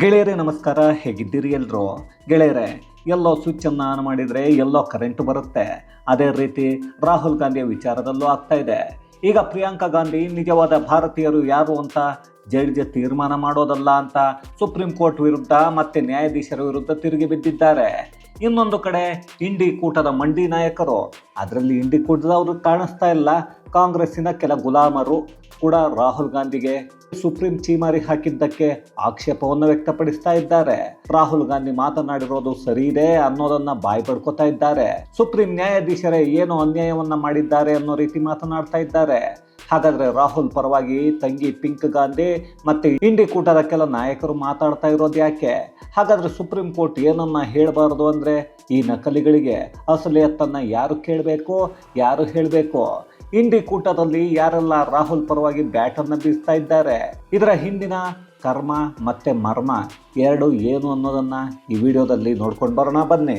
ಗೆಳೆಯರೇ, ನಮಸ್ಕಾರ. ಹೇಗಿದ್ದೀರಿ ಎಲ್ಲರೂ ಗೆಳೆಯರೇ, ಎಲ್ಲೋ ಸ್ವಿಚ್ ಅನ್ನು ಆನ್ ಮಾಡಿದರೆ ಎಲ್ಲೋ ಕರೆಂಟ್ ಬರುತ್ತೆ. ಅದೇ ರೀತಿ ರಾಹುಲ್ ಗಾಂಧಿಯ ವಿಚಾರದಲ್ಲೂ ಆಗ್ತಾ ಇದೆ. ಈಗ ಪ್ರಿಯಾಂಕಾ ಗಾಂಧಿ ನಿಜವಾದ ಭಾರತೀಯರು ಯಾರು ಅಂತ ಜಡ್ಜ್ ತೀರ್ಮಾನ ಮಾಡೋದಲ್ಲ ಅಂತ ಸುಪ್ರೀಂ ಕೋರ್ಟ್ ವಿರುದ್ಧ ಮತ್ತೆ ನ್ಯಾಯಾಧೀಶರ ವಿರುದ್ಧ ತಿರುಗಿ ಬಿದ್ದಿದ್ದಾರೆ. ಇನ್ನೊಂದು ಕಡೆ ಇಂಡಿ ಕೂಟದ ಮಂಡಿ ನಾಯಕರು. ಅದರಲ್ಲಿ ಇಂಡಿ ಕೂಟದವರು ಕಾಣಿಸ್ತಾ ಇಲ್ಲ. ಕಾಂಗ್ರೆಸ್ಸಿನ ಕೆಲ ಗುಲಾಮರು ಕೂಡ ರಾಹುಲ್ ಗಾಂಧಿಗೆ ಸುಪ್ರೀಂ ಚೀಮಾರಿ ಹಾಕಿದ್ದಕ್ಕೆ ಆಕ್ಷೇಪವನ್ನು ವ್ಯಕ್ತಪಡಿಸ್ತಾ ಇದ್ದಾರೆ. ರಾಹುಲ್ ಗಾಂಧಿ ಮಾತನಾಡಿರೋದು ಸರಿ ಇದೆ ಅನ್ನೋದನ್ನ ಬಾಯಿ ಪಡ್ಕೋತಾ ಇದ್ದಾರೆ. ಸುಪ್ರೀಂ ನ್ಯಾಯಾಧೀಶರೇ ಏನು ಅನ್ಯಾಯವನ್ನ ಮಾಡಿದ್ದಾರೆ ಅನ್ನೋ ರೀತಿ ಮಾತನಾಡ್ತಾ ಇದ್ದಾರೆ. ಹಾಗಾದ್ರೆ ರಾಹುಲ್ ಪರವಾಗಿ ತಂಗಿ ಪಿಂಕ್ ಗಾಂಧಿ ಮತ್ತೆ ಇಂಡಿ ಕೂಟದ ಕೆಲ ನಾಯಕರು ಮಾತಾಡ್ತಾ ಇರೋದು ಯಾಕೆ? ಹಾಗಾದ್ರೆ ಸುಪ್ರೀಂ ಕೋರ್ಟ್ ಏನನ್ನ ಹೇಳಬಾರದು ಅಂದ್ರೆ ಈ ನಕಲಿಗಳಿಗೆ? ಅಸಲಿಯತ್ತನ್ನ ಯಾರು ಕೇಳಬೇಕು? ಯಾರು ಹೇಳಬೇಕು? ಇಂಡಿ ಕೂಟದಲ್ಲಿ ಯಾರೆಲ್ಲ ರಾಹುಲ್ ಪರವಾಗಿ ಬ್ಯಾಟನ್ನು ಬೀಸ್ತಾ ಇದ್ದಾರೆ, ಇದರ ಹಿಂದಿನ ಕರ್ಮ ಮತ್ತೆ ಮರ್ಮ ಎರಡು ಏನು ಅನ್ನೋದನ್ನ ಈ ವಿಡಿಯೋದಲ್ಲಿ ನೋಡ್ಕೊಂಡು ಬರೋಣ, ಬನ್ನಿ.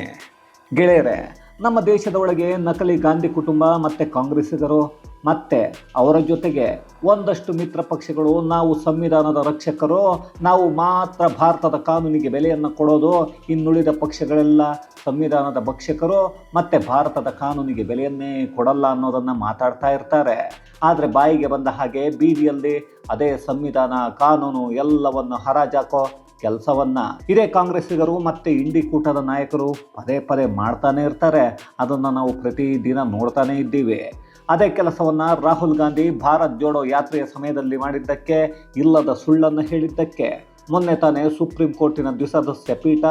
ಗೆಳೆಯರೆ, ನಮ್ಮ ದೇಶದ ಒಳಗೆ ನಕಲಿ ಗಾಂಧಿ ಕುಟುಂಬ ಮತ್ತೆ ಕಾಂಗ್ರೆಸ್ಸಿಗರು ಮತ್ತೆ ಅವರ ಜೊತೆಗೆ ಒಂದಷ್ಟು ಮಿತ್ರ ಪಕ್ಷಗಳು, ನಾವು ಸಂವಿಧಾನದ ರಕ್ಷಕರು, ನಾವು ಮಾತ್ರ ಭಾರತದ ಕಾನೂನಿಗೆ ಬೆಲೆಯನ್ನು ಕೊಡೋದು, ಇನ್ನುಳಿದ ಪಕ್ಷಗಳೆಲ್ಲ ಸಂವಿಧಾನದ ಭಕ್ಷಕರು, ಮತ್ತೆ ಭಾರತದ ಕಾನೂನಿಗೆ ಬೆಲೆಯನ್ನೇ ಕೊಡಲ್ಲ ಅನ್ನೋದನ್ನು ಮಾತಾಡ್ತಾ ಇರ್ತಾರೆ. ಆದರೆ ಬಾಯಿಗೆ ಬಂದ ಹಾಗೆ ಬೀದಿಯಲ್ಲಿ ಅದೇ ಸಂವಿಧಾನ, ಕಾನೂನು ಎಲ್ಲವನ್ನು ಹರಾಜಾಕೋ ಕೆಲಸವನ್ನ ಇದೇ ಕಾಂಗ್ರೆಸ್ಸಿಗರು ಮತ್ತೆ ಇಂಡಿ ಕೂಟದ ನಾಯಕರು ಪದೇ ಪದೇ ಮಾಡ್ತಾನೆ ಇರ್ತಾರೆ. ಅದನ್ನು ನಾವು ಪ್ರತಿದಿನ ನೋಡ್ತಾನೆ ಇದ್ದೀವಿ. ಅದೇ ಕೆಲಸವನ್ನು ರಾಹುಲ್ ಗಾಂಧಿ ಭಾರತ್ ಜೋಡೋ ಯಾತ್ರೆಯ ಸಮಯದಲ್ಲಿ ಮಾಡಿದ್ದಕ್ಕೆ, ಇಲ್ಲದ ಸುಳ್ಳನ್ನು ಹೇಳಿದ್ದಕ್ಕೆ. ಮೊನ್ನೆ ತಾನೇ ಸುಪ್ರೀಂ ಕೋರ್ಟಿನ ದ್ವಿಸದಸ್ಯ ಪೀಠ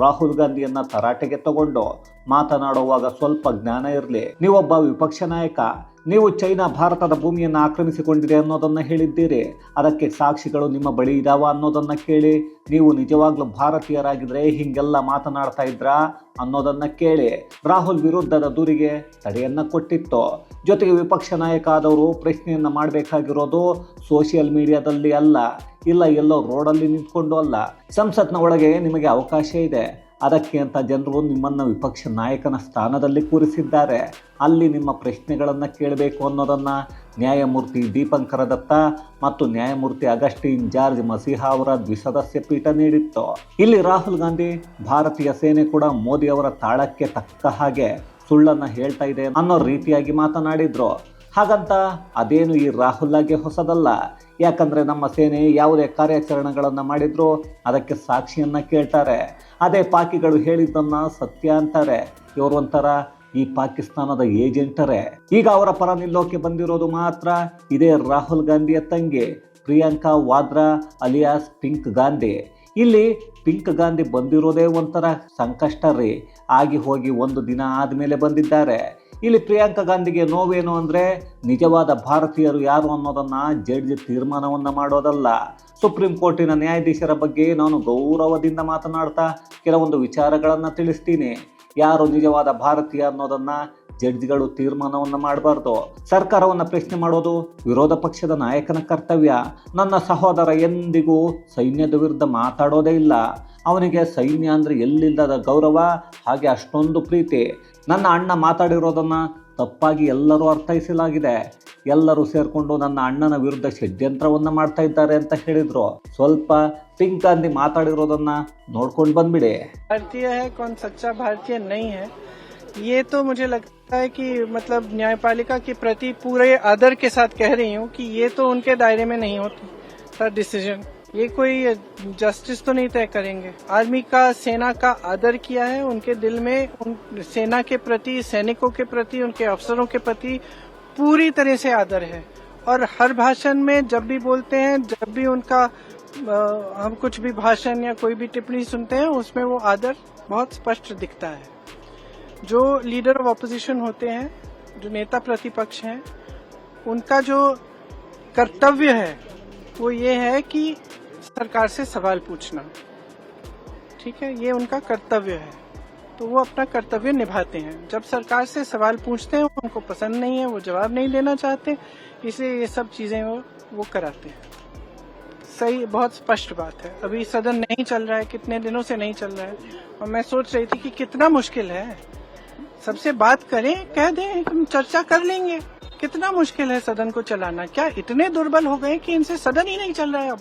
ರಾಹುಲ್ ಗಾಂಧಿಯನ್ನು ತರಾಟೆಗೆ ತಗೊಂಡು. ಮಾತನಾಡುವಾಗ ಸ್ವಲ್ಪ ಜ್ಞಾನ ಇರಲಿ. ನೀವೊಬ್ಬ ವಿಪಕ್ಷ ನಾಯಕ, ನೀವು ಚೈನಾ ಭಾರತದ ಭೂಮಿಯನ್ನು ಆಕ್ರಮಿಸಿಕೊಂಡಿದೆ ಅನ್ನೋದನ್ನು ಹೇಳಿದ್ದೀರಿ. ಅದಕ್ಕೆ ಸಾಕ್ಷಿಗಳು ನಿಮ್ಮ ಬಳಿ ಇದಾವ ಅನ್ನೋದನ್ನು ಕೇಳಿ. ನೀವು ನಿಜವಾಗ್ಲೂ ಭಾರತೀಯರಾಗಿದ್ರೆ ಹಿಂಗೆಲ್ಲ ಮಾತನಾಡ್ತಾ ಇದ್ರಾ ಅನ್ನೋದನ್ನು ಕೇಳಿ. ರಾಹುಲ್ ವಿರುದ್ಧದ ದೂರಿಗೆ ತಡೆಯನ್ನ ಕೊಟ್ಟಿತ್ತು. ಜೊತೆಗೆ ವಿಪಕ್ಷ ನಾಯಕ ಆದವರು ಪ್ರಶ್ನೆಯನ್ನ ಮಾಡಬೇಕಾಗಿರೋದು ಸೋಷಿಯಲ್ ಮೀಡಿಯಾದಲ್ಲಿ ಅಲ್ಲ. ಇಲ್ಲ ಎಲ್ಲೋ ರೋಡಲ್ಲಿ ನಿಂತ್ಕೊಂಡು ಅಲ್ಲ. ಸಂಸತ್ನ ಒಳಗೆ ನಿಮಗೆ ಅವಕಾಶ ಇದೆ. ಅದಕ್ಕೆ ಅಂತ ಜನರು ನಿಮ್ಮನ್ನು ವಿಪಕ್ಷ ನಾಯಕನ ಸ್ಥಾನದಲ್ಲಿ ಕೂರಿಸಿದ್ದಾರೆ. ಅಲ್ಲಿ ನಿಮ್ಮ ಪ್ರಶ್ನೆಗಳನ್ನು ಕೇಳಬೇಕು ಅನ್ನೋದನ್ನು ನ್ಯಾಯಮೂರ್ತಿ ದೀಪಂಕರ ದತ್ತ ಮತ್ತು ನ್ಯಾಯಮೂರ್ತಿ ಅಗಸ್ಟಿನ್ ಜಾರ್ಜ್ ಮಸೀಹಾ ಅವರ ದ್ವಿಸದಸ್ಯ ಪೀಠ ನೀಡಿತ್ತು. ಇಲ್ಲಿ ರಾಹುಲ್ ಗಾಂಧಿ ಭಾರತೀಯ ಸೇನೆ ಕೂಡ ಮೋದಿ ಅವರ ತಾಳಕ್ಕೆ ತಕ್ಕ ಹಾಗೆ ಸುಳ್ಳನ್ನು ಹೇಳ್ತಾ ಇದೆ ಅನ್ನೋ ರೀತಿಯಾಗಿ ಮಾತನಾಡಿದ್ರು. ಹಾಗಂತ ಅದೇನು ಈ ರಾಹುಲ್ಗೆ ಹೊಸದಲ್ಲ? ಯಾಕಂದರೆ ನಮ್ಮ ಸೇನೆ ಯಾವುದೇ ಕಾರ್ಯಾಚರಣೆಗಳನ್ನು ಮಾಡಿದರೂ ಅದಕ್ಕೆ ಸಾಕ್ಷಿಯನ್ನು ಕೇಳ್ತಾರೆ. ಅದೇ ಪಾಕಿಗಳು ಹೇಳಿದ್ದನ್ನು ಸತ್ಯ ಅಂತಾರೆ. ಇವರು ಒಂಥರ ಈ ಪಾಕಿಸ್ತಾನದ ಏಜೆಂಟರೇ. ಈಗ ಅವರ ಪರ ನಿಲ್ಲೋಕೆ ಬಂದಿರೋದು ಮಾತ್ರ ಇದೇ ರಾಹುಲ್ ಗಾಂಧಿಯ ತಂಗಿ, ಪ್ರಿಯಾಂಕಾ ವಾದ್ರಾ ಅಲಿಯಾಸ್ ಪಿಂಕ್ ಗಾಂಧಿ. ಇಲ್ಲಿ ಪಿಂಕ್ ಗಾಂಧಿ ಬಂದಿರೋದೇ ಒಂಥರ ಸಂಕಷ್ಟ ರೀ. ಆಗಿ ಹೋಗಿ ಒಂದು ದಿನ ಆದಮೇಲೆ ಬಂದಿದ್ದಾರೆ. ಇಲ್ಲಿ ಪ್ರಿಯಾಂಕಾ ಗಾಂಧಿಗೆ ನೋವೇನು ಅಂದರೆ ನಿಜವಾದ ಭಾರತೀಯರು ಯಾರು ಅನ್ನೋದನ್ನು ಜಡ್ಜ್ ತೀರ್ಮಾನವನ್ನು ಮಾಡೋದಲ್ಲ. ಸುಪ್ರೀಂ ಕೋರ್ಟಿನ ನ್ಯಾಯಾಧೀಶರ ಬಗ್ಗೆ ನಾನು ಗೌರವದಿಂದ ಮಾತನಾಡ್ತಾ ಕೆಲವೊಂದು ವಿಚಾರಗಳನ್ನು ತಿಳಿಸ್ತೀನಿ. ಯಾರು ನಿಜವಾದ ಭಾರತೀಯ ಅನ್ನೋದನ್ನ ಜಡ್ಜ್ಗಳು ತೀರ್ಮಾನವನ್ನು ಮಾಡಬಾರ್ದು ಸರ್ಕಾರವನ್ನು ಪ್ರಶ್ನೆ ಮಾಡೋದು ವಿರೋಧ ಪಕ್ಷದ ನಾಯಕನ ಕರ್ತವ್ಯ ನನ್ನ ಸಹೋದರ ಎಂದಿಗೂ ಸೈನ್ಯದ ವಿರುದ್ಧ ಮಾತಾಡೋದೇ ಇಲ್ಲ ಅವನಿಗೆ ಸೈನ್ಯ ಅಂದರೆ ಎಲ್ಲಿಲ್ಲದ ಗೌರವ ಹಾಗೆ ಅಷ್ಟೊಂದು ಪ್ರೀತಿ ನನ್ನ ಅಣ್ಣ ಮಾತಾಡಿರೋದನ್ನ ತಪ್ಪಾಗಿ ಎಲ್ಲರೂ ಅರ್ಥೈಸಲಾಗಿದೆ ಎಲ್ಲರೂ ಸೇರ್ಕೊಂಡು ನನ್ನ ಅಣ್ಣನ ವಿರುದ್ಧ ಷಡ್ಯಂತ್ರವನ್ನ ಮಾಡ್ತಾ ಇದ್ದಾರೆ ಅಂತ ಹೇಳಿದ್ರು ಸ್ವಲ್ಪ ಪಿಂಕ್ ಗಾಂಧಿ ಮಾತಾಡಿರೋದನ್ನ ನೋಡ್ಕೊಂಡು ಬಂದ್ಬಿಡಿ भारतीय है कौन सच्चा भारतीय नहीं है ये तो मुझे लगता है कि मतलब न्यायपालिका के प्रति पूरे आदर के साथ कह रही हूँ कि ये तो उनके दायरे में नहीं होता डिसीज़न ये कोई जस्टिस तो नहीं तय करेंगे। आर्मी का सेना का आदर किया है उनके दिल में उन सेना के प्रति सैनिकों के प्रति उनके अफसरों के प्रति पूरी तरह से आदर है। और हर भाषण में जब भी बोलते हैं जब भी उनका अ, हम कुछ भी भाषण या कोई भी टिप्पणी सुनते हैं उसमें वो आदर बहुत स्पष्ट दिखता है। जो लीडर ऑफ़ अपोजिशन होते हैं, जो नेता प्रतिपक्ष हैं, उनका जो कर्तव्य है, वो ये है कि सरकार से सवाल पूछना। ठीक है? ये उनका कर्तव्य है। तो वो अपना कर्तव्य निभाते हैं। जब सरकार से सवाल पूछते हैं, उनको पसंद नहीं है, वो जवाब नहीं देना चाहते इसलिए ये सब चीज़ें वो वो कराते हैं। सही, बहुत स्पष्ट बात है। अभी सदन नहीं चल रहा है, कितने दिनों से नहीं चल रहा है। और मैं सोच रही थी कि कितना मुश्किल है। सबसे बात करें, कह दें, हम चर्चा कर लेंगे। कितना मुश्किल है सदन को चलाना। क्या इतने दुर्बल हो गए कि इनसे सदन ही नहीं चल रहा है अब?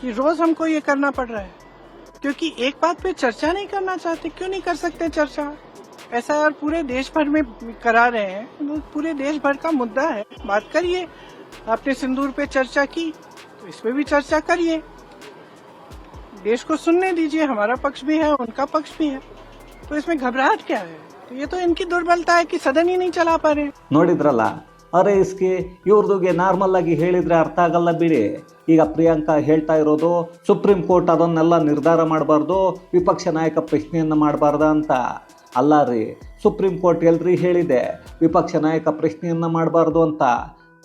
कि रोज हमको ये करना पड़ रहा है। क्योंकि एक बात पे चर्चा नहीं करना चाहते, क्यों नहीं कर सकते चर्चा? ऐसा यार पूरे देश भर में करा रहे हैं। वो पूरे देश भर का मुद्दा है। बात करिए, आपने सिंदूर पे चर्चा की तो इस पे भी चर्चा करिए। देश को सुनने दीजिए, हमारा पक्ष भी है, उनका पक्ष भी है। तो इसमें घबराहट क्या है तो ये तो इनकी दुर्बलता है कि सदन ही नहीं चला पा रहे ನೋಡಿದ್ರಲ್ಲ ಅರೆ ಇಸ್ಕಿ ಇವ್ರದುಗೆ ನಾರ್ಮಲ್ ಆಗಿ ಹೇಳಿದ್ರೆ ಅರ್ಥ ಆಗಲ್ಲ ಬಿಡಿ ಈಗ ಪ್ರಿಯಾಂಕಾ ಹೇಳ್ತಾ ಇರೋದು ಸುಪ್ರೀಂ ಕೋರ್ಟ್ ಅದನ್ನೆಲ್ಲ ನಿರ್ಧಾರ ಮಾಡಬಾರ್ದು ವಿಪಕ್ಷ ನಾಯಕ ಪ್ರಶ್ನೆಯನ್ನು ಮಾಡಬಾರ್ದ ಅಂತ ಅಲ್ಲ ರೀ ಸುಪ್ರೀಂ ಕೋರ್ಟ್ ಎಲ್ರಿ ಹೇಳಿದೆ ವಿಪಕ್ಷ ನಾಯಕ ಪ್ರಶ್ನೆಯನ್ನು ಮಾಡಬಾರ್ದು ಅಂತ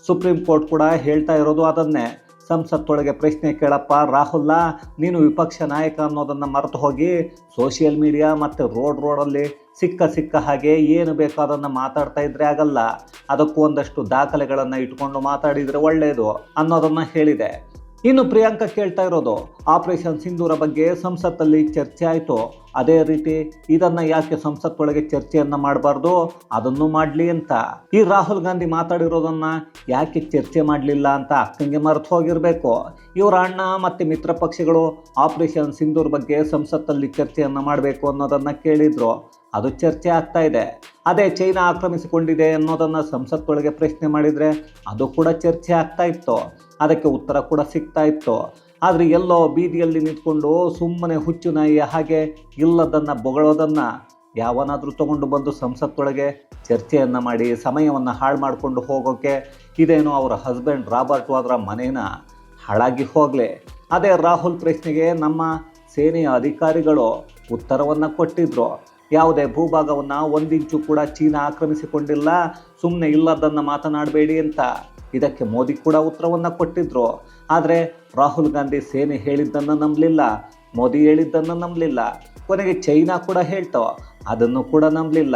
ಸುಪ್ರೀಂ ಕೋರ್ಟ್ ಕೂಡ ಹೇಳ್ತಾ ಇರೋದು ಅದನ್ನೇ ಸಂಸತ್ತೊಳಗೆ ಪ್ರಶ್ನೆ ಕೇಳಪ್ಪ ರಾಹುಲ್ ನೀನು ವಿಪಕ್ಷ ನಾಯಕ ಅನ್ನೋದನ್ನು ಮರೆತು ಹೋಗಿ ಸೋಷಿಯಲ್ ಮೀಡಿಯಾ ಮತ್ತು ರೋಡ್ ರೋಡಲ್ಲಿ ಸಿಕ್ಕ ಸಿಕ್ಕ ಹಾಗೆ ಏನು ಬೇಕೋ ಅದನ್ನು ಮಾತಾಡ್ತಾ ಇದ್ರೆ ಆಗಲ್ಲ. ಅದಕ್ಕೂ ಒಂದಷ್ಟು ದಾಖಲೆಗಳನ್ನು ಇಟ್ಕೊಂಡು ಮಾತಾಡಿದರೆ ಒಳ್ಳೆಯದು ಅನ್ನೋದನ್ನು ಹೇಳಿದೆ. ಇನ್ನು ಪ್ರಿಯಾಂಕಾ ಕೇಳ್ತಾ ಇರೋದು ಆಪರೇಷನ್ ಸಿಂಧೂರ ಬಗ್ಗೆ ಸಂಸತ್ತಲ್ಲಿ ಚರ್ಚೆ ಆಯಿತು. ಅದೇ ರೀತಿ ಇದನ್ನ ಯಾಕೆ ಸಂಸತ್ತೊಳಗೆ ಚರ್ಚೆಯನ್ನ ಮಾಡಬಾರ್ದು? ಅದನ್ನು ಮಾಡಲಿ ಅಂತ. ಈ ರಾಹುಲ್ ಗಾಂಧಿ ಮಾತಾಡಿರೋದನ್ನ ಯಾಕೆ ಚರ್ಚೆ ಮಾಡಲಿಲ್ಲ ಅಂತ ಅಕ್ಕಂಗೆ ಮರೆತು ಹೋಗಿರಬೇಕು. ಇವರ ಅಣ್ಣ ಮತ್ತು ಮಿತ್ರ ಪಕ್ಷಗಳು ಆಪರೇಷನ್ ಸಿಂಧೂರ್ ಬಗ್ಗೆ ಸಂಸತ್ತಲ್ಲಿ ಚರ್ಚೆಯನ್ನ ಮಾಡಬೇಕು ಅನ್ನೋದನ್ನ ಕೇಳಿದ್ರು. ಅದು ಚರ್ಚೆ ಆಗ್ತಾ ಇದೆ. ಅದೇ ಚೈನಾ ಆಕ್ರಮಿಸಿಕೊಂಡಿದೆ ಅನ್ನೋದನ್ನ ಸಂಸತ್ತೊಳಗೆ ಪ್ರಶ್ನೆ ಮಾಡಿದರೆ ಅದು ಕೂಡ ಚರ್ಚೆ ಆಗ್ತಾ ಇತ್ತು. ಅದಕ್ಕೆ ಉತ್ತರ ಕೂಡ ಸಿಗ್ತಾ ಇತ್ತು. ಆದರೆ ಎಲ್ಲೋ ಬೀದಿಯಲ್ಲಿ ನಿಂತ್ಕೊಂಡು ಸುಮ್ಮನೆ ಹುಚ್ಚು ನಾಯಿಯ ಹಾಗೆ ಇಲ್ಲದನ್ನು ಬೊಗಳೋದನ್ನು ಯಾವನಾದರೂ ತಗೊಂಡು ಬಂದು ಸಂಸತ್ತೊಳಗೆ ಚರ್ಚೆಯನ್ನು ಮಾಡಿ ಸಮಯವನ್ನು ಹಾಳು ಮಾಡಿಕೊಂಡು ಹೋಗೋಕ್ಕೆ ಇದೇನು ಅವರ ಹಸ್ಬೆಂಡ್ ರಾಬರ್ಟ್ ವಾದ್ರ ಮನೇನ ಹಾಳಾಗಿ ಹೋಗಲೆ. ಅದೇ ರಾಹುಲ್ ಪ್ರಶ್ನೆಗೆ ನಮ್ಮ ಸೇನೆಯ ಅಧಿಕಾರಿಗಳು ಉತ್ತರವನ್ನು ಕೊಟ್ಟಿದ್ರು. ಯಾವುದೇ ಭೂಭಾಗವನ್ನು ಒಂದಿಂಚು ಕೂಡ ಚೀನಾ ಆಕ್ರಮಿಸಿಕೊಂಡಿಲ್ಲ. ಸುಮ್ಮನೆ ಇಲ್ಲದನ್ನು ಮಾತನಾಡಬೇಡಿ ಅಂತ ಇದಕ್ಕೆ ಮೋದಿ ಕೂಡ ಉತ್ತರವನ್ನು ಕೊಟ್ಟಿದ್ರು. ಆದರೆ ರಾಹುಲ್ ಗಾಂಧಿ ಸೇನೆ ಹೇಳಿದ್ದನ್ನು ನಂಬಲಿಲ್ಲ, ಮೋದಿ ಹೇಳಿದ್ದನ್ನು ನಂಬಲಿಲ್ಲ, ಕೊನೆಗೆ ಚೈನಾ ಕೂಡ ಹೇಳ್ತಾವ, ಅದನ್ನು ಕೂಡ ನಂಬಲಿಲ್ಲ.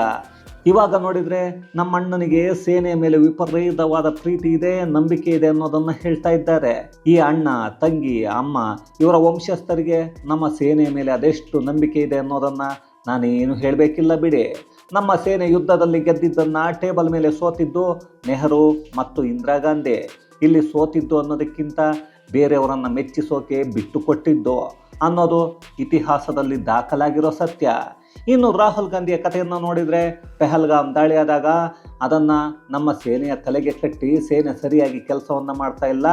ಇವಾಗ ನೋಡಿದರೆ ನಮ್ಮ ಅಣ್ಣನಿಗೆ ಸೇನೆಯ ಮೇಲೆ ವಿಪರೀತವಾದ ಪ್ರೀತಿ ಇದೆ, ನಂಬಿಕೆ ಇದೆ ಅನ್ನೋದನ್ನು ಹೇಳ್ತಾ ಇದ್ದಾರೆ. ಈ ಅಣ್ಣ, ತಂಗಿ, ಅಮ್ಮ, ಇವರ ವಂಶಸ್ಥರಿಗೆ ನಮ್ಮ ಸೇನೆಯ ಮೇಲೆ ಅದೆಷ್ಟು ನಂಬಿಕೆ ಇದೆ ಅನ್ನೋದನ್ನು ನಾನೇನು ಹೇಳಬೇಕಿಲ್ಲ ಬಿಡಿ. ನಮ್ಮ ಸೇನೆ ಯುದ್ಧದಲ್ಲಿ ಗೆದ್ದಿದ್ದನ್ನು ಟೇಬಲ್ ಮೇಲೆ ಸೋತಿದ್ದು ನೆಹರು ಮತ್ತು ಇಂದಿರಾ ಗಾಂಧಿ. ಇಲ್ಲಿ ಸೋತಿದ್ದು ಅನ್ನೋದಕ್ಕಿಂತ ಬೇರೆಯವರನ್ನು ಮೆಚ್ಚಿಸೋಕೆ ಬಿಟ್ಟು ಕೊಟ್ಟಿದ್ದು ಅನ್ನೋದು ಇತಿಹಾಸದಲ್ಲಿ ದಾಖಲಾಗಿರೋ ಸತ್ಯ. ಇನ್ನು ರಾಹುಲ್ ಗಾಂಧಿಯ ಕಥೆಯನ್ನು ನೋಡಿದರೆ ಪೆಹಲ್ಗಾಮ್ ದಾಳಿಯಾದಾಗ ಅದನ್ನು ನಮ್ಮ ಸೇನೆಯ ತಲೆಗೆ ಕಟ್ಟಿ ಸೇನೆ ಸರಿಯಾಗಿ ಕೆಲಸವನ್ನು ಮಾಡ್ತಾ ಇಲ್ಲ,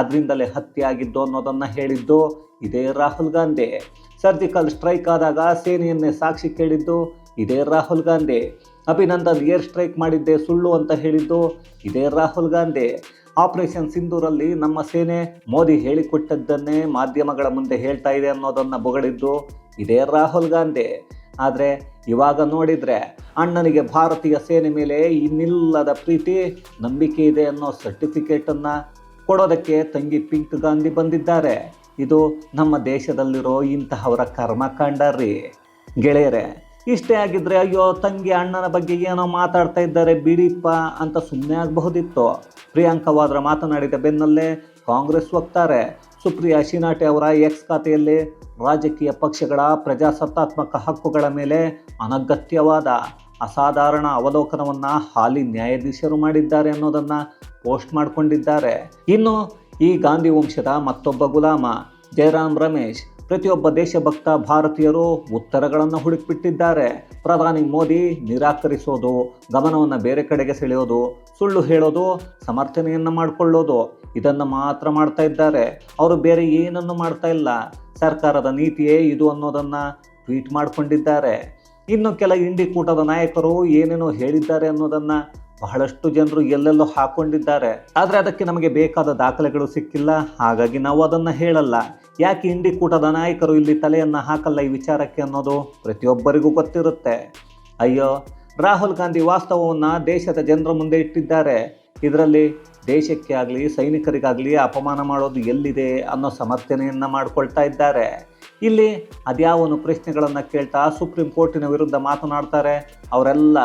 ಅದರಿಂದಲೇ ಹತ್ಯೆ ಆಗಿದ್ದು ಅನ್ನೋದನ್ನು ಹೇಳಿದ್ದು ಇದೇ ರಾಹುಲ್ ಗಾಂಧಿ. ಸರ್ಜಿಕಲ್ ಸ್ಟ್ರೈಕ್ ಆದಾಗ ಸೇನೆಯನ್ನೇ ಸಾಕ್ಷಿ ಕೇಳಿದ್ದು ಇದೇ ರಾಹುಲ್ ಗಾಂಧಿ. ಅಭಿನಂದನ್ ಏರ್ ಸ್ಟ್ರೈಕ್ ಮಾಡಿದ್ದೆ ಸುಳ್ಳು ಅಂತ ಹೇಳಿದ್ದು ಇದೇ ರಾಹುಲ್ ಗಾಂಧಿ. ಆಪರೇಷನ್ ಸಿಂಧೂರಲ್ಲಿ ನಮ್ಮ ಸೇನೆ ಮೋದಿ ಹೇಳಿಕೊಟ್ಟದ್ದನ್ನೇ ಮಾಧ್ಯಮಗಳ ಮುಂದೆ ಹೇಳ್ತಾ ಇದೆ ಅನ್ನೋದನ್ನು ಬೊಗಳಿದ್ದು ಇದೇ ರಾಹುಲ್ ಗಾಂಧಿ. ಆದರೆ ಇವಾಗ ನೋಡಿದರೆ ಅಣ್ಣನಿಗೆ ಭಾರತೀಯ ಸೇನೆ ಮೇಲೆ ಇನ್ನಿಲ್ಲದ ಪ್ರೀತಿ, ನಂಬಿಕೆ ಇದೆ ಅನ್ನೋ ಸರ್ಟಿಫಿಕೇಟನ್ನು ಕೊಡೋದಕ್ಕೆ ತಂಗಿ ಪಿಂಕ್ ಗಾಂಧಿ ಬಂದಿದ್ದಾರೆ. ಇದು ನಮ್ಮ ದೇಶದಲ್ಲಿರೋ ಇಂತಹವರ ಕರ್ಮಕಾಂಡ ರೀ ಗೆಳೆಯರೆ, ಇಷ್ಟೇ ಆಗಿದ್ರೆ ಅಯ್ಯೋ ತಂಗಿ ಅಣ್ಣನ ಬಗ್ಗೆ ಏನೋ ಮಾತಾಡ್ತಾ ಇದ್ದಾರೆ ಬಿಡಿಪ್ಪ ಅಂತ ಸುಮ್ಮನೆ ಆಗಬಹುದಿತ್ತು. ಪ್ರಿಯಾಂಕಾ ವಾದ್ರಾ ಮಾತನಾಡಿದ ಬೆನ್ನಲ್ಲೇ ಕಾಂಗ್ರೆಸ್ ವಕ್ತಾರೆ ಸುಪ್ರಿಯಾ ಶಿನಾಟೆ ಅವರ ಎಕ್ಸ್ ಖಾತೆಯಲ್ಲಿ ರಾಜಕೀಯ ಪಕ್ಷಗಳ ಪ್ರಜಾಸತ್ತಾತ್ಮಕ ಹಕ್ಕುಗಳ ಮೇಲೆ ಅನಗತ್ಯವಾದ ಅಸಾಧಾರಣ ಅವಲೋಕನವನ್ನು ಹಾಲಿ ನ್ಯಾಯಾಧೀಶರು ಮಾಡಿದ್ದಾರೆ ಅನ್ನೋದನ್ನು ಪೋಸ್ಟ್ ಮಾಡಿಕೊಂಡಿದ್ದಾರೆ. ಇನ್ನು ಈ ಗಾಂಧಿ ವಂಶದ ಮತ್ತೊಬ್ಬ ಗುಲಾಮ, ಜಯರಾಮ್ ರಮೇಶ್ ಪ್ರತಿಯೊಬ್ಬ ದೇಶಭಕ್ತ ಭಾರತೀಯರು ಉತ್ತರಗಳನ್ನು ಹುಡುಕಿಬಿಟ್ಟಿದ್ದಾರೆ. ಪ್ರಧಾನಿ ಮೋದಿ ನಿರಾಕರಿಸೋದು, ಗಮನವನ್ನು ಬೇರೆ ಕಡೆಗೆ ಸೆಳೆಯೋದು, ಸುಳ್ಳು ಹೇಳೋದು, ಸಮರ್ಥನೆಯನ್ನು ಮಾಡಿಕೊಳ್ಳೋದು, ಇದನ್ನು ಮಾತ್ರ ಮಾಡ್ತಾ ಇದ್ದಾರೆ. ಅವರು ಬೇರೆ ಏನನ್ನು ಮಾಡ್ತಾ ಇಲ್ಲ. ಸರ್ಕಾರದ ನೀತಿಯೇ ಇದು ಅನ್ನೋದನ್ನು ಟ್ವೀಟ್ ಮಾಡಿಕೊಂಡಿದ್ದಾರೆ. ಇನ್ನು ಕೆಲ ಇಂಡಿ ಕೂಟದ ನಾಯಕರು ಏನೇನೋ ಹೇಳಿದ್ದಾರೆ ಅನ್ನೋದನ್ನ ಬಹಳಷ್ಟು ಜನರು ಎಲ್ಲೆಲ್ಲೋ ಹಾಕೊಂಡಿದ್ದಾರೆ. ಆದರೆ ಅದಕ್ಕೆ ನಮಗೆ ಬೇಕಾದ ದಾಖಲೆಗಳು ಸಿಕ್ಕಿಲ್ಲ. ಹಾಗಾಗಿ ನಾವು ಅದನ್ನು ಹೇಳಲ್ಲ. ಯಾಕೆ ಇಂಡಿ ಕೂಟದ ನಾಯಕರು ಇಲ್ಲಿ ತಲೆಯನ್ನು ಹಾಕಲ್ಲ ಈ ವಿಚಾರಕ್ಕೆ ಅನ್ನೋದು ಪ್ರತಿಯೊಬ್ಬರಿಗೂ ಗೊತ್ತಿರುತ್ತೆ. ಅಯ್ಯೋ, ರಾಹುಲ್ ಗಾಂಧಿ ವಾಸ್ತವವನ್ನು ದೇಶದ ಜನರ ಮುಂದೆ ಇಟ್ಟಿದ್ದಾರೆ. ಇದರಲ್ಲಿ ದೇಶಕ್ಕೆ ಆಗಲಿ, ಸೈನಿಕರಿಗಾಗಲಿ ಅಪಮಾನ ಮಾಡೋದು ಎಲ್ಲಿದೆ ಅನ್ನೋ ಸಮರ್ಥನೆಯನ್ನು ಮಾಡಿಕೊಳ್ತಾ ಇದ್ದಾರೆ. ಇಲ್ಲಿ ಅದ್ಯಾವನು ಪ್ರಶ್ನೆಗಳನ್ನು ಕೇಳ್ತಾ ಸುಪ್ರೀಂ ಕೋರ್ಟಿನ ವಿರುದ್ಧ ಮಾತನಾಡ್ತಾರೆ, ಅವರೆಲ್ಲ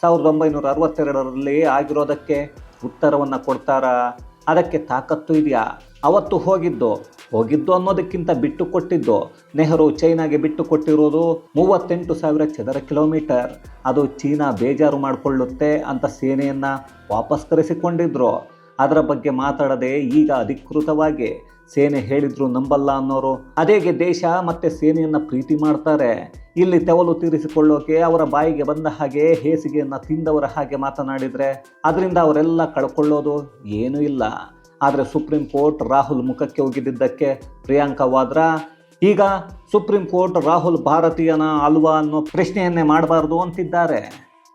ಸಾವಿರದ ಒಂಬೈನೂರ ಅರವತ್ತೆರಡರಲ್ಲಿ ಆಗಿರೋದಕ್ಕೆ ಉತ್ತರವನ್ನು ಕೊಡ್ತಾರಾ? ಅದಕ್ಕೆ ತಾಕತ್ತು ಇದೆಯಾ? ಅವತ್ತು ಹೋಗಿದ್ದು? ಹೋಗಿದ್ದು ಅನ್ನೋದಕ್ಕಿಂತ ಬಿಟ್ಟು ಕೊಟ್ಟಿದ್ದು? ನೆಹರು ಚೈನಾಗೆ ಬಿಟ್ಟು ಕೊಟ್ಟಿರೋದು ಮೂವತ್ತೆಂಟು ಸಾವಿರ ಚದರ ಕಿಲೋಮೀಟರ್. ಅದು ಚೀನಾ ಬೇಜಾರು ಮಾಡಿಕೊಳ್ಳುತ್ತೆ ಅಂತ ಸೇನೆಯನ್ನು ವಾಪಸ್ ಕರೆಸಿಕೊಂಡಿದ್ರು ಅದರ ಬಗ್ಗೆ ಮಾತಾಡದೆ ಈಗ ಅಧಿಕೃತವಾಗಿ ಸೇನೆ ಹೇಳಿದ್ರು ನಂಬಲ್ಲ ಅನ್ನೋರು. ಅದೇಗೆ ದೇಶ ಮತ್ತೆ ಸೇನೆಯನ್ನ ಪ್ರೀತಿ ಮಾಡ್ತಾರೆ. ಇಲ್ಲಿ ತೆವಲು ತೀರಿಸಿಕೊಳ್ಳೋಕೆ ಅವರ ಬಾಯಿಗೆ ಬಂದ ಹಾಗೆ ಹೇಸಿಗೆಯನ್ನ ತಿಂದವರ ಹಾಗೆ ಮಾತನಾಡಿದ್ರೆ ಅದರಿಂದ ಅವರೆಲ್ಲ ಕಳ್ಕೊಳ್ಳೋದು ಏನೂ ಇಲ್ಲ. ಆದರೆ ಸುಪ್ರೀಂ ಕೋರ್ಟ್ ರಾಹುಲ್ ಮುಖಕ್ಕೆ ಹೋಗಿದ್ದಕ್ಕೆ ಪ್ರಿಯಾಂಕಾ ವಾದ್ರಾ, ಈಗ ಸುಪ್ರೀಂ ಕೋರ್ಟ್ ರಾಹುಲ್ ಭಾರತೀಯನ ಅಲ್ವಾ ಅನ್ನೋ ಪ್ರಶ್ನೆಯನ್ನೇ ಮಾಡಬಾರ್ದು ಅಂತಿದ್ದಾರೆ.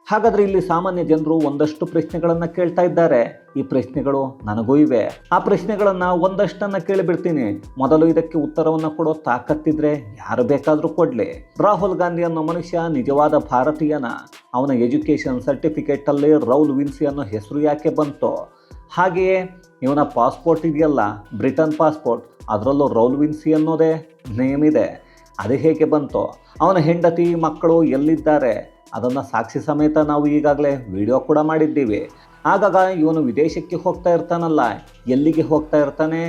ಹಾಗಾದ್ರೆ ಇಲ್ಲಿ ಸಾಮಾನ್ಯ ಜನರು ಒಂದಷ್ಟು ಪ್ರಶ್ನೆಗಳನ್ನು ಕೇಳ್ತಾ ಇದ್ದಾರೆ. ಈ ಪ್ರಶ್ನೆಗಳು ನನಗೂ ಇವೆ. ಆ ಪ್ರಶ್ನೆಗಳನ್ನು ಒಂದಷ್ಟನ್ನ ಕೇಳಿಬಿಡ್ತೀನಿ. ಮೊದಲು ಇದಕ್ಕೆ ಉತ್ತರವನ್ನು ಕೊಡೋ ತಾಕತ್ತಿದ್ರೆ ಯಾರು ಬೇಕಾದರೂ ಕೊಡ್ಲಿ. ರಾಹುಲ್ ಗಾಂಧಿ ಅನ್ನೋ ಮನುಷ್ಯ ನಿಜವಾದ ಭಾರತೀಯನ. ಅವನ ಎಜುಕೇಶನ್ ಸರ್ಟಿಫಿಕೇಟ್ ಅಲ್ಲಿ ರೌಲ್ ವಿನ್ಸಿ ಅನ್ನೋ ಹೆಸರು ಯಾಕೆ ಬಂತು? ಹಾಗೆಯೇ ಇವನ ಪಾಸ್ಪೋರ್ಟ್ ಇದೆಯಲ್ಲ, ಬ್ರಿಟನ್ ಪಾಸ್ಪೋರ್ಟ್, ಅದರಲ್ಲೂ ರೌಲ್ ವಿನ್ಸಿ ಅನ್ನೋದೇ ನೇಮ್ ಇದೆ. ಅದು ಹೇಗೆ ಬಂತು? ಅವನ ಹೆಂಡತಿ, ಮಕ್ಕಳು ಎಲ್ಲಿದ್ದಾರೆ? ಅದನ್ನು ಸಾಕ್ಷಿ ಸಮೇತ ನಾವು ಈಗಾಗಲೇ ವಿಡಿಯೋ ಕೂಡ ಮಾಡಿದ್ದೀವಿ. ಆಗಾಗ ಇವನು ವಿದೇಶಕ್ಕೆ ಹೋಗ್ತಾ ಇರ್ತಾನಲ್ಲ, ಎಲ್ಲಿಗೆ ಹೋಗ್ತಾ ಇರ್ತಾನೆ,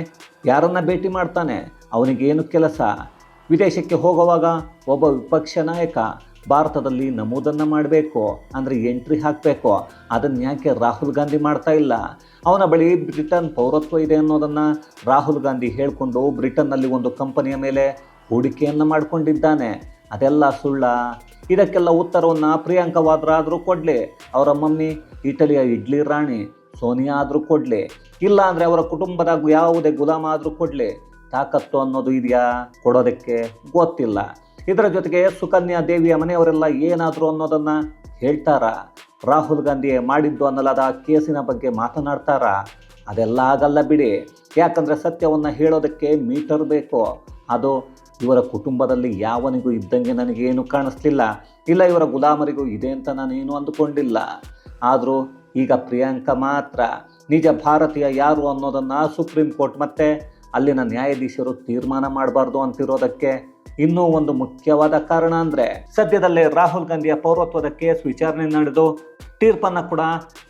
ಯಾರನ್ನ ಭೇಟಿ ಮಾಡ್ತಾನೆ ಅವನಿಗೇನು ಕೆಲಸ? ವಿದೇಶಕ್ಕೆ ಹೋಗುವಾಗ ಒಬ್ಬ ವಿಪಕ್ಷ ನಾಯಕ ಭಾರತದಲ್ಲಿ ನಮೂದನ್ನು ಮಾಡಬೇಕು, ಅಂದರೆ ಎಂಟ್ರಿ ಹಾಕಬೇಕು. ಅದನ್ನು ಯಾಕೆ ರಾಹುಲ್ ಗಾಂಧಿ ಮಾಡ್ತಾ ಇಲ್ಲ? ಅವನ ಬಳಿ ಬ್ರಿಟನ್ ಪೌರತ್ವ ಇದೆ ಅನ್ನೋದನ್ನು ರಾಹುಲ್ ಗಾಂಧಿ ಹೇಳಿಕೊಂಡು ಬ್ರಿಟನ್ನಲ್ಲಿ ಒಂದು ಕಂಪನಿಯ ಮೇಲೆ ಹೂಡಿಕೆಯನ್ನು ಮಾಡಿಕೊಂಡಿದ್ದಾನೆ. ಅದೆಲ್ಲ ಸುಳ್ಳ. ಇದಕ್ಕೆಲ್ಲ ಉತ್ತರವನ್ನು ಪ್ರಿಯಾಂಕಾ ಆದರೂ ಕೊಡಲಿ. ಅವರ ಮಮ್ಮಿ, ಇಟಲಿಯ ಇಡ್ಲಿ ರಾಣಿ, ಸೋನಿಯಾ ಆದರೂ ಕೊಡಲಿ. ಇಲ್ಲ ಅಂದರೆ ಅವರ ಕುಟುಂಬದ ಯಾವುದೇ ಗುಲಾಮ ಆದರೂ ಕೊಡಲಿ. ತಾಕತ್ತು ಅನ್ನೋದು ಇದೆಯಾ? ಕೊಡೋದಕ್ಕೆ ಗೊತ್ತಿಲ್ಲ. ಇದರ ಜೊತೆಗೆ ಸುಕನ್ಯಾ ದೇವಿಯ ಮನೆಯವರೆಲ್ಲ ಏನಾದರೂ ಅನ್ನೋದನ್ನು ಹೇಳ್ತಾರಾ. ರಾಹುಲ್ ಗಾಂಧಿ ಮಾಡಿದ್ದು ಅನ್ನಲಾದ ಕೇಸಿನ ಬಗ್ಗೆ ಮಾತನಾಡ್ತಾರಾ. ಅದೆಲ್ಲ ಆಗಲ್ಲ ಬಿಡಿ. ಯಾಕಂದರೆ ಸತ್ಯವನ್ನು ಹೇಳೋದಕ್ಕೆ ಮೀಟರ್ ಬೇಕು. ಅದು ಇವರ ಕುಟುಂಬದಲ್ಲಿ ಯಾವನಿಗೂ ಇದ್ದಂಗೆ ನನಗೇನು ಕಾಣಿಸ್ಲಿಲ್ಲ. ಇಲ್ಲ, ಇವರ ಗುಲಾಮರಿಗೂ ಇದೆ ಅಂತ ನಾನೇನು ಅಂದುಕೊಂಡಿಲ್ಲ. ಆದರೂ ಈಗ ಪ್ರಿಯಾಂಕಾ ಮಾತ್ರ ನಿಜ ಭಾರತೀಯ ಯಾರು ಅನ್ನೋದನ್ನು ಸುಪ್ರೀಂ ಕೋರ್ಟ್ ಮತ್ತೆ ಅಲ್ಲಿನ ನ್ಯಾಯಾಧೀಶರು ತೀರ್ಮಾನ ಮಾಡಬಾರ್ದು ಅಂತಿರೋದಕ್ಕೆ ಇನ್ನೂ ಒಂದು ಮುಖ್ಯವಾದ ಕಾರಣ ಅಂದರೆ ಸದ್ಯದಲ್ಲೇ ರಾಹುಲ್ ಗಾಂಧಿಯ ಪೌರತ್ವದ ಕೇಸ್ ವಿಚಾರಣೆ ನಡೆದು ತೀರ್ಪನ್ನು ಕೂಡ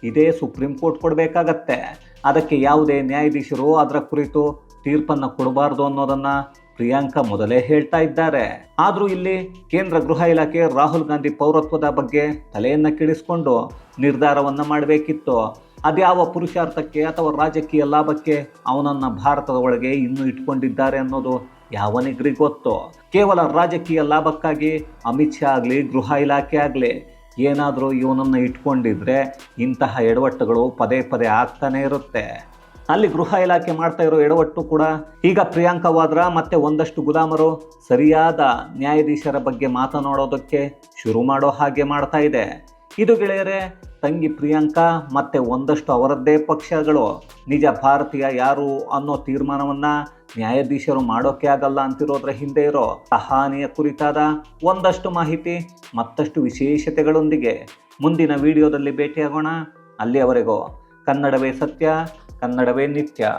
ಇದೇ ಸುಪ್ರೀಂ ಕೋರ್ಟ್ ಕೊಡಬೇಕಾಗತ್ತೆ. ಅದಕ್ಕೆ ಯಾವುದೇ ನ್ಯಾಯಾಧೀಶರು ಅದರ ಕುರಿತು ತೀರ್ಪನ್ನು ಕೊಡಬಾರ್ದು ಅನ್ನೋದನ್ನ ಪ್ರಿಯಾಂಕಾ ಮೊದಲೇ ಹೇಳ್ತಾ ಇದ್ದಾರೆ. ಆದರೂ ಇಲ್ಲಿ ಕೇಂದ್ರ ಗೃಹ ಇಲಾಖೆ ರಾಹುಲ್ ಗಾಂಧಿ ಪೌರತ್ವದ ಬಗ್ಗೆ ತಲೆಯನ್ನ ಕೆಡಿಸಿಕೊಂಡು ನಿರ್ಧಾರವನ್ನು ಮಾಡಬೇಕಿತ್ತು. ಅದ್ಯಾವ ಪುರುಷಾರ್ಥಕ್ಕೆ ಅಥವಾ ರಾಜಕೀಯ ಲಾಭಕ್ಕೆ ಅವನನ್ನ ಭಾರತದ ಒಳಗೆ ಇನ್ನೂ ಇಟ್ಕೊಂಡಿದ್ದಾರೆ ಅನ್ನೋದು ಯಾವನಿಗ್ರಿ ಗೊತ್ತು? ಕೇವಲ ರಾಜಕೀಯ ಲಾಭಕ್ಕಾಗಿ ಅಮಿತ್ ಶಾ ಆಗಲಿ, ಗೃಹ ಇಲಾಖೆ ಆಗಲಿ, ಏನಾದರೂ ಇವನನ್ನು ಇಟ್ಕೊಂಡಿದ್ರೆ ಇಂತಹ ಎಡವಟ್ಟುಗಳು ಪದೇ ಪದೇ ಆಗ್ತಾನೆ ಇರುತ್ತೆ. ಅಲ್ಲಿ ಗೃಹ ಇಲಾಖೆ ಮಾಡ್ತಾ ಇರೋ ಎಡವಟ್ಟು ಕೂಡ ಈಗ ಪ್ರಿಯಾಂಕಾ ವಾದ್ರಾ ಮತ್ತೆ ಒಂದಷ್ಟು ಗುಲಾಮರು ಸರಿಯಾದ ನ್ಯಾಯಾಧೀಶರ ಬಗ್ಗೆ ಮಾತನಾಡೋದಕ್ಕೆ ಶುರು ಮಾಡೋ ಹಾಗೆ ಮಾಡ್ತಾ ಇದೆ. ಇದು ಗೆಳೆಯರೆ, ತಂಗಿ ಪ್ರಿಯಾಂಕಾ ಮತ್ತೆ ಒಂದಷ್ಟು ಅವರದ್ದೇ ಪಕ್ಷಗಳು ನಿಜ ಭಾರತೀಯ ಯಾರು ಅನ್ನೋ ತೀರ್ಮಾನವನ್ನ ನ್ಯಾಯಾಧೀಶರು ಮಾಡೋಕೆ ಆಗಲ್ಲ ಅಂತಿರೋದ್ರ ಹಿಂದೆ ಇರೋ ಕಹಾನಿಯ ಕುರಿತಾದ ಒಂದಷ್ಟು ಮಾಹಿತಿ, ಮತ್ತಷ್ಟು ವಿಶೇಷತೆಗಳೊಂದಿಗೆ ಮುಂದಿನ ವಿಡಿಯೋದಲ್ಲಿ ಭೇಟಿಯಾಗೋಣ. ಅಲ್ಲಿಯವರೆಗೂ ಕನ್ನಡವೇ ಸತ್ಯ ಕನ್ನಡವೇ ನಿತ್ಯ.